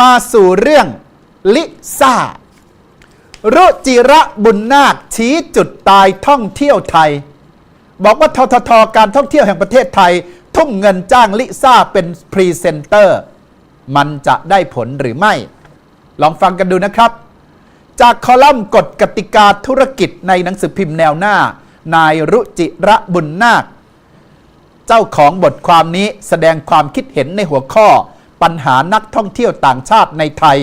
มาสู่เรื่องลิซ่า รุจิระบุญนาคชี้จุดตายท่องเที่ยวไทย บอกว่าทททการท่องเที่ยวแห่งประเทศไทย ทุ่มเงินจ้างลิซ่าเป็นพรีเซนเตอร์ มันจะได้ผลหรือไม่ ลองฟังกันดูนะครับ จากคอลัมน์กฎกติกาธุรกิจในหนังสือพิมพ์แนวหน้า นายรุจิระบุญนาค เจ้าของบทความนี้แสดงความคิดเห็นในหัวข้อ ปัญหานักท่องเที่ยวต่างชาติในไทย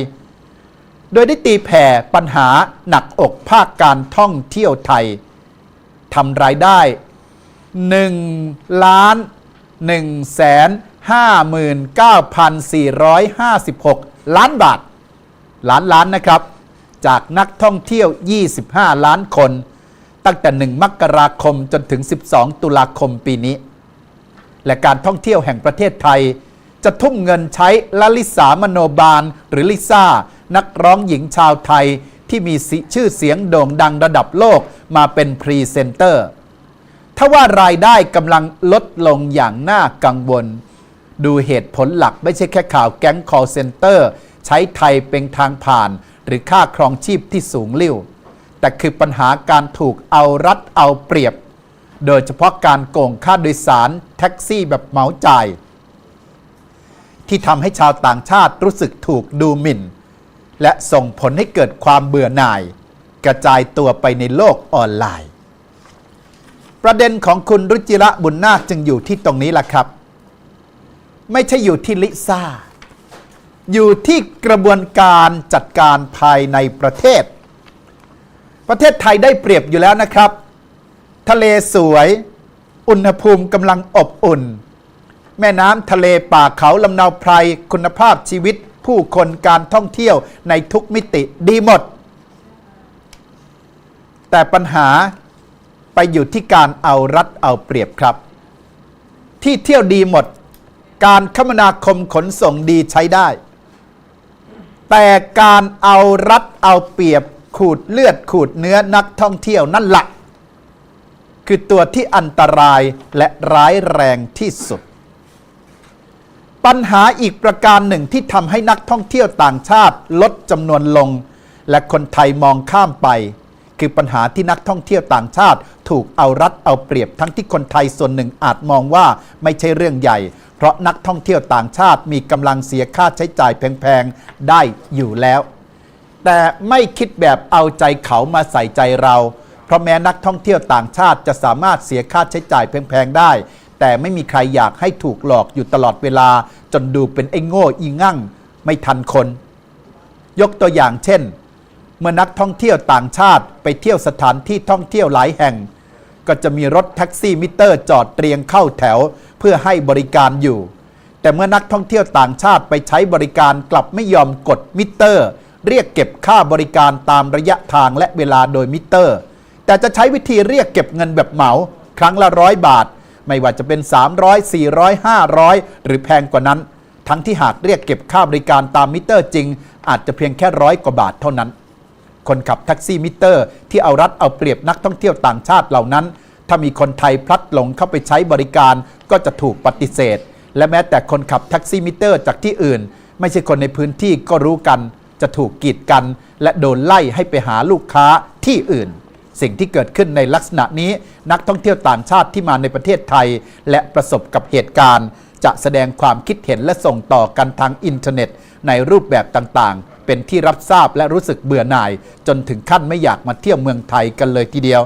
โดยได้ตีแผ่ปัญหาหนักอกภาคการท่องเที่ยวไทยทำรายได้1ล้าน1แสน59,456 ล้านบาท ล้านล้านนะครับ จากนักท่องเที่ยว 25 ล้านคน ตั้งแต่ 1 มกราคมจนถึง 12 ตุลาคมปีนี้ และการท่องเที่ยวแห่งประเทศไทย จะทุ่มเงินใช้ลลิสามโนบาลหรือลิซ่า นักร้องหญิงชาวไทยที่มีชื่อเสียงโด่งดังระดับโลกมาเป็นพรีเซนเตอร์ถ้าว่ารายได้กำลังลดลงอย่างน่ากังวล ดูเหตุผลหลักไม่ใช่แค่ข่าวแก๊ง call center ใช้ไทยเป็นทางผ่าน หรือค่าครองชีพที่สูงลิ่ว แต่คือปัญหาการถูกเอารัดเอาเปรียบ โดยเฉพาะการโกงค่าโดยสารแท็กซี่แบบเหมาจ่าย ที่ทำให้ชาวต่างชาติรู้สึกถูกดูหมิ่น และส่งผลให้เกิดความเบื่อหน่าย กระจายตัวไปในโลกออนไลน์ ประเด็นของคุณรุจิระบุญนาคจึงอยู่ที่ตรงนี้ล่ะครับ ไม่ใช่อยู่ที่ลิซ่า อยู่ที่กระบวนการจัดการภายในประเทศ ประเทศไทยได้เปรียบอยู่แล้วนะครับ ทะเลสวย อุณหภูมิกำลังอบอุ่น แม่น้ำทะเลป่าเขาลำเนาไพรคุณภาพชีวิต ผู้คนการท่องเที่ยวในทุกมิติดีหมด แต่ปัญหาไปอยู่ที่การเอารัดเอาเปรียบครับ ที่เที่ยวดีหมด การคมนาคมขนส่งดีใช้ได้ แต่การเอารัดเอาเปรียบขูดเลือดขูดเนื้อนักท่องเที่ยวนั่นแหละคือตัวที่อันตรายและร้ายแรงที่สุด ปัญหาอีกประการหนึ่งที่ทำให้นักท่องเที่ยวต่างชาติลดจำนวนลง และคนไทยมองข้ามไป คือปัญหาที่นักท่องเที่ยวต่างชาติ ถูกเอารัดเอาเปรียบทั้งที่คนไทยส่วนหนึ่งอาจมองว่าไม่ใช่เรื่องใหญ่ เพราะนักท่องเที่ยวต่างชาติมีกำลังเสียค่าใช้จ่ายแพงๆได้อยู่แล้ว แต่ไม่คิดแบบเอาใจเขามาใส่ใจเรา เพราะแม้นักท่องเที่ยวต่างชาติจะสามารถเสียค่าใช้จ่ายแพงๆได้ แต่ไม่มีใครอยากให้ถูกหลอกอยู่ตลอดเวลา จนดูเป็นไอ้โง่อีงั่ง ไม่ทันคน ยกตัวอย่างเช่น เมื่อนักท่องเที่ยวต่างชาติไปเที่ยวสถานที่ท่องเที่ยวหลายแห่ง ก็จะมีรถแท็กซี่มิเตอร์จอดเรียงเข้าแถวเพื่อให้บริการอยู่ แต่เมื่อนักท่องเที่ยวต่างชาติไปใช้บริการกลับไม่ยอมกดมิเตอร์ เรียกเก็บค่าบริการตามระยะทางและเวลาโดยมิเตอร์ แต่จะใช้วิธีเรียกเก็บเงินแบบเหมา ครั้งละร้อยบาท ไม่ว่าจะเป็น 300 400 500 หรือแพงกว่านั้น ทั้งที่หากเรียกเก็บค่าบริการตามมิเตอร์จริง อาจจะเพียงแค่ร้อยกว่าบาทเท่านั้น คนขับแท็กซี่มิเตอร์ ที่เอารัดเอาเปรียบนักท่องเที่ยวต่างชาติเหล่านั้น ถ้ามีคนไทยพลัดหลงเข้าไปใช้บริการก็จะถูกปฏิเสธ และแม้แต่คนขับแท็กซี่มิเตอร์จากที่อื่น ไม่ใช่คนในพื้นที่ก็รู้กัน จะถูกกีดกัน และโดนไล่ให้ไปหาลูกค้าที่อื่น สิ่งที่เกิดขึ้นในลักษณะนี้นักท่องเที่ยวต่างชาติที่มาในประเทศไทย และประสบกับเหตุการณ์ จะแสดงความคิดเห็นและส่งต่อกันทางอินเทอร์เน็ต ในรูปแบบต่างๆ เป็นที่รับทราบและรู้สึกเบื่อหน่าย จนถึงขั้นไม่อยากมาเที่ยวเมืองไทยกันเลยทีเดียว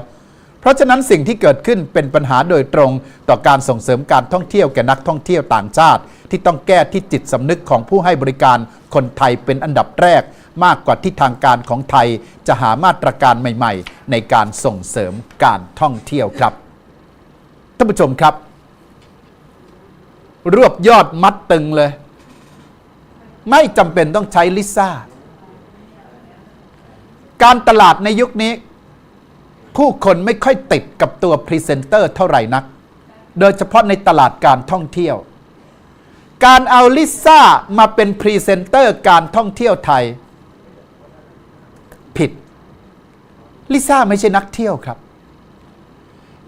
เพราะฉะนั้นสิ่งที่เกิดขึ้นเป็นปัญหาโดยตรง ต่อการส่งเสริมการท่องเที่ยวแก่นักท่องเที่ยวต่างชาติ ที่ต้องแก้ที่จิตสำนึกของผู้ให้บริการคนไทยเป็นอันดับแรก มากกว่าที่ทางการของไทยจะหามาตรการใหม่ ๆ ในการส่งเสริมการท่องเที่ยวครับท่านผู้ชมครับ รวบยอดมัดตึงเลย ไม่จำเป็นต้องใช้ลิซ่าการตลาดในยุคนี้ ผู้คนไม่ค่อยติดกับตัวพรีเซนเตอร์เท่าไหร่นัก โดยเฉพาะในตลาดการท่องเที่ยว การเอาลิซ่ามาเป็นพรีเซนเตอร์การท่องเที่ยวไทย ผิด ลิซ่าไม่ใช่นักเที่ยวครับ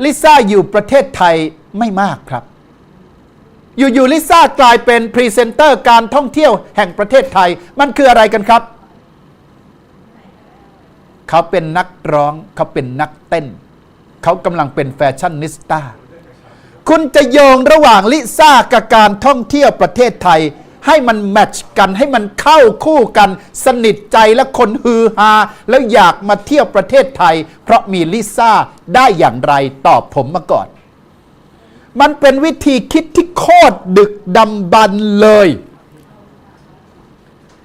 ลิซ่าอยู่ประเทศไทยไม่มากครับ อยู่ๆลิซ่ากลายเป็นพรีเซนเตอร์การท่องเที่ยวแห่งประเทศไทย มันคืออะไรกันครับ เขาเป็นนักร้อง เขาเป็นนักเต้น เขากำลังเป็นแฟชั่นนิสต้า คุณจะโยงระหว่างลิซ่ากับการท่องเที่ยวประเทศไทย ให้มันแมทช์กันให้มันเข้าคู่กัน สนิทใจและคนฮือฮาแล้วอยากมาเที่ยวประเทศไทย เพราะมีลิซ่าได้อย่างไรตอบผมมาก่อน มันเป็นวิธีคิดที่โคตรดึกดำบรรพ์เลย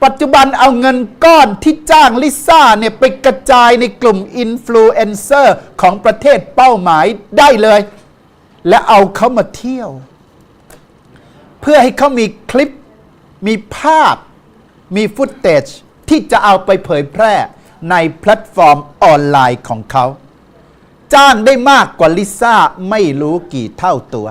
ปัจจุบันเอาเงินก้อนที่จ้างลิซ่าเนี่ยไปกระจายในกลุ่มอินฟลูเอนเซอร์ของประเทศเป้าหมายได้เลย และเอาเขามาเที่ยว เพื่อให้เขามีคลิป มีภาพ มีฟุตเตจที่จะเอาไปเผยแพร่ในแพลตฟอร์มออนไลน์ของเขา จ้างได้มากกว่าลิซ่าไม่รู้กี่เท่าตัว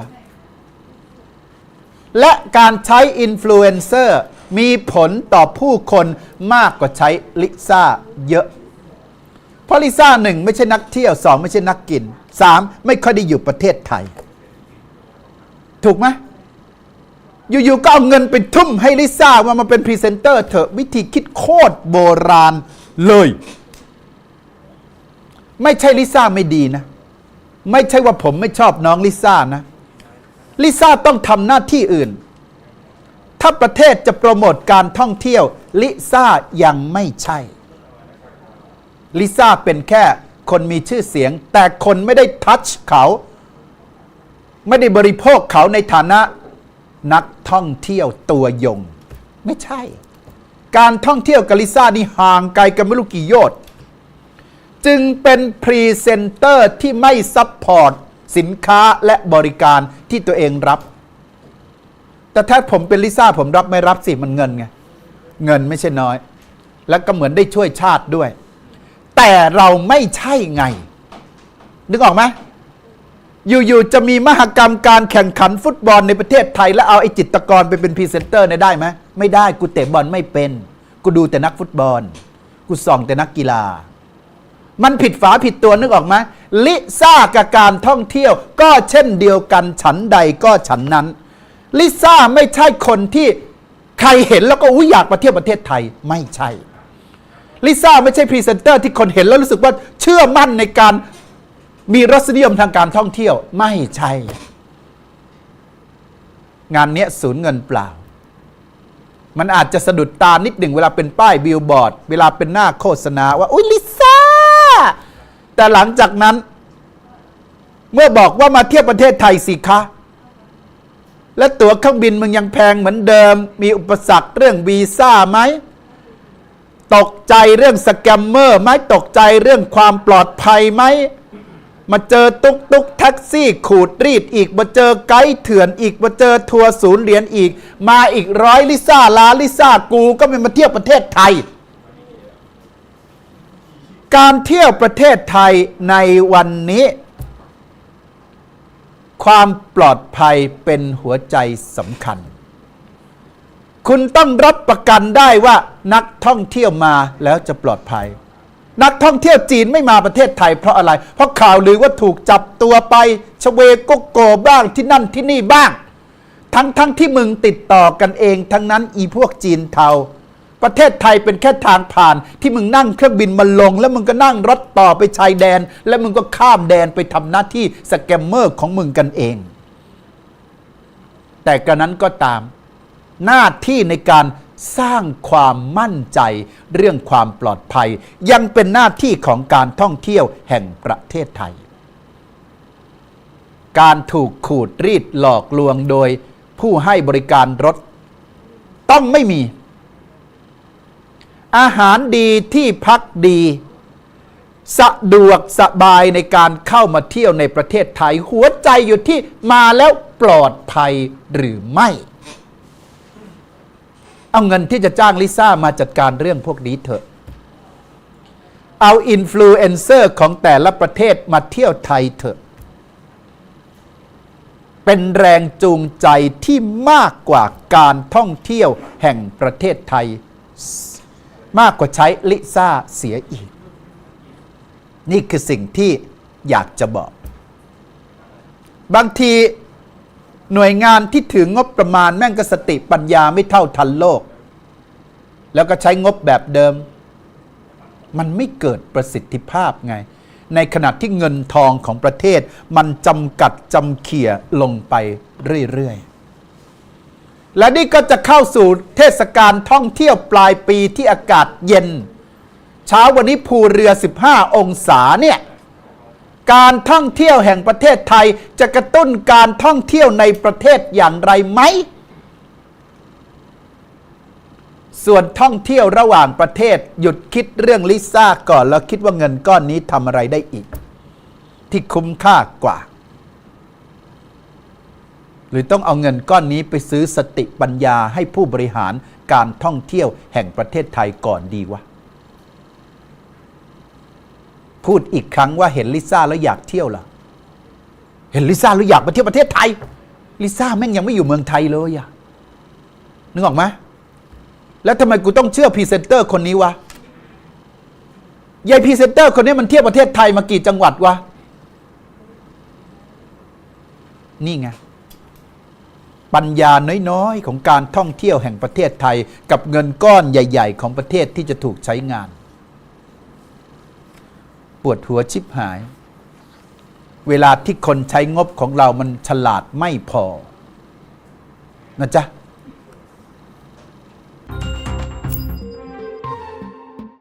และการใช้อินฟลูเอนเซอร์ มีผลต่อผู้คนมากกว่าใช้ลิซ่าเยอะ เพราะลิซ่าหนึ่งไม่ใช่นักเที่ยวสองไม่ใช่นักกินสามไม่ค่อยได้อยู่ประเทศไทย ถูกไหมอยู่ๆก็เอาเงินไปทุ่มให้ลิซ่าว่ามาเป็นพรีเซนเตอร์เถอะวิธีคิดโคตรโบราณเลย ไม่ใช่ลิซ่าไม่ดีนะ ไม่ใช่ว่าผมไม่ชอบน้องลิซ่านะลิซ่าต้องทำหน้าที่อื่น ถ้าประเทศจะโปรโมทการท่องเที่ยว ลิซ่ายังไม่ใช่ ลิซ่าเป็นแค่คนมีชื่อเสียง แต่คนไม่ได้ทัชเขา ไม่ได้บริโภคเขาในฐานะนักท่องเที่ยวตัวยง ไม่ใช่ การท่องเที่ยวกับลิซ่านี่ห่างไกลกันไม่รู้กี่โยชน์จึงเป็นพรีเซนเตอร์ที่ไม่ซัพพอร์ตสินค้าและบริการที่ตัวเองรับ แต่ถ้าผมเป็นลิซ่าผมรับไม่รับสิมันเงินไงเงินไม่ใช่น้อย แล้วก็เหมือนได้ช่วยชาติด้วย แต่เราไม่ใช่ไง นึกออกไหมอยู่ๆจะมีมหกรรมการแข่งขันฟุตบอลในประเทศไทย แล้วเอาไอ้จิตกรไปเป็นพรีเซนเตอร์เนี่ยได้ไหมไม่ได้กูเตะบอลไม่เป็น กูดูแต่นักฟุตบอล กูส่องแต่นักกีฬา มันผิดฝาผิดตัวนึกออกไหมลิซ่ากับการท่องเที่ยว ก็เช่นเดียวกันฉันใดก็ฉันนั้น ลิซ่าไม่ใช่คนที่ใครเห็นแล้วก็อุ้ยอยากมาเที่ยวประเทศไทยไม่ใช่ ลิซ่าไม่ใช่พรีเซนเตอร์ที่คนเห็นแล้วรู้สึกว่าเชื่อมั่นในการมีรสนิยมทางการท่องเที่ยวไม่ใช่ งานนี้สูญเงินเปล่า มันอาจจะสะดุดตานิดหนึ่งเวลาเป็นป้ายบิลบอร์ด เวลาเป็นหน้าโฆษณาว่าอุ้ยลิซ่า แต่หลังจากนั้น เมื่อบอกว่ามาเที่ยวประเทศไทยสิคะ และตั๋วเครื่องบินมึงยังแพงเหมือนเดิม มีอุปสรรคเรื่องวีซ่าไหม ตกใจเรื่องสแกมเมอร์ไหมตกใจเรื่องความปลอดภัยไหม มาเจอตุกตุกแท็กซี่ขูดรีดอีก มาเจอไกด์เถื่อนอีก มาเจอทัวร์ศูนย์เหรียญอีก มาอีกร้อยลิซ่าลาลิซ่ากูก็ไม่มาเที่ยวประเทศไทย การเที่ยวประเทศไทยในวันนี้ ความปลอดภัยเป็นหัวใจสำคัญ คุณต้องรับประกันได้ว่านักท่องเที่ยวมาแล้วจะปลอดภัย นักท่องเที่ยวจีนไม่มาประเทศไทยเพราะอะไร เพราะข่าวลือว่าถูกจับตัวไปชเวโกโกบ้างที่นั่นที่นี่บ้าง ทั้งทั้งที่มึงติดต่อกันเอง ทั้งนั้นอีพวกจีนเทา ประเทศไทยเป็นแค่ทางผ่าน ที่มึงนั่งเครื่องบินมาลง แล้วมึงก็นั่งรถต่อไปชายแดน แล้วมึงก็ข้ามแดนไปทำหน้าที่สแกมเมอร์ของมึงกันเอง แต่กระนั้นก็ตาม หน้าที่ในการสร้างความมั่นใจ เรื่องความปลอดภัย ยังเป็นหน้าที่ของการท่องเที่ยวแห่งประเทศไทย การถูกขูดรีดหลอกลวงโดยผู้ให้บริการรถ ต้องไม่มี อาหารดีที่พักดี สะดวกสบายในการเข้ามาเที่ยวในประเทศไทย หัวใจอยู่ที่มาแล้วปลอดภัยหรือไม่ เอาเงินที่จะจ้างลิซ่ามาจัดการเรื่องพวกนี้เถอะ เอาอินฟลูเอนเซอร์ของแต่ละประเทศมาเที่ยวไทยเถอะ เป็นแรงจูงใจที่มากกว่าการท่องเที่ยวแห่งประเทศไทย มากกว่าใช้ลิซ่าเสียอีก นี่คือสิ่งที่อยากจะบอก บางทีหน่วยงานที่ถืองบประมาณแม่งก็สติปัญญาไม่เท่าทันโลก แล้วก็ใช้งบแบบเดิม มันไม่เกิดประสิทธิภาพไง ในขณะที่เงินทองของประเทศมันจำกัดจำเขี่ยลงไปเรื่อยๆ และนี่ก็จะเข้าสู่เทศกาลท่องเที่ยวปลายปีที่อากาศเย็น เช้าวันนี้ภูเรือ 15 องศาเนี่ยการท่องเที่ยวแห่งประเทศไทยจะกระตุ้นการท่องเที่ยวในประเทศอย่างไรไหม ส่วนท่องเที่ยวระหว่างประเทศหยุดคิดเรื่องลิซ่าก่อนแล้วคิดว่าเงินก้อนนี้ทำอะไรได้อีก ที่คุ้มค่ากว่า หรือต้องเอาเงินก้อนนี้ไปซื้อสติปัญญาให้ผู้บริหารการท่องเที่ยวแห่งประเทศไทยก่อนดีวะ พูดอีกครั้งว่าเห็นลิซ่าแล้วอยากเที่ยวเหรอเห็นลิซ่าแล้วอยากมาเที่ยวประเทศไทยลิซ่าแม่งยังไม่อยู่เมืองไทยเลยอะนึกออกไหมแล้วทำไมกูต้องเชื่อพรีเซนเตอร์คนนี้วะยายพรีเซนเตอร์คนนี้มันเที่ยวประเทศไทยมากี่จังหวัดวะนี่ไง ปัญญาน้อยๆ ของการท่องเที่ยวแห่งประเทศไทย กับเงินก้อนใหญ่ ๆ ของประเทศที่จะถูกใช้งาน ปวดหัวชิบหาย เวลาที่คนใช้งบของเรามันฉลาดไม่พอ นะจ๊ะ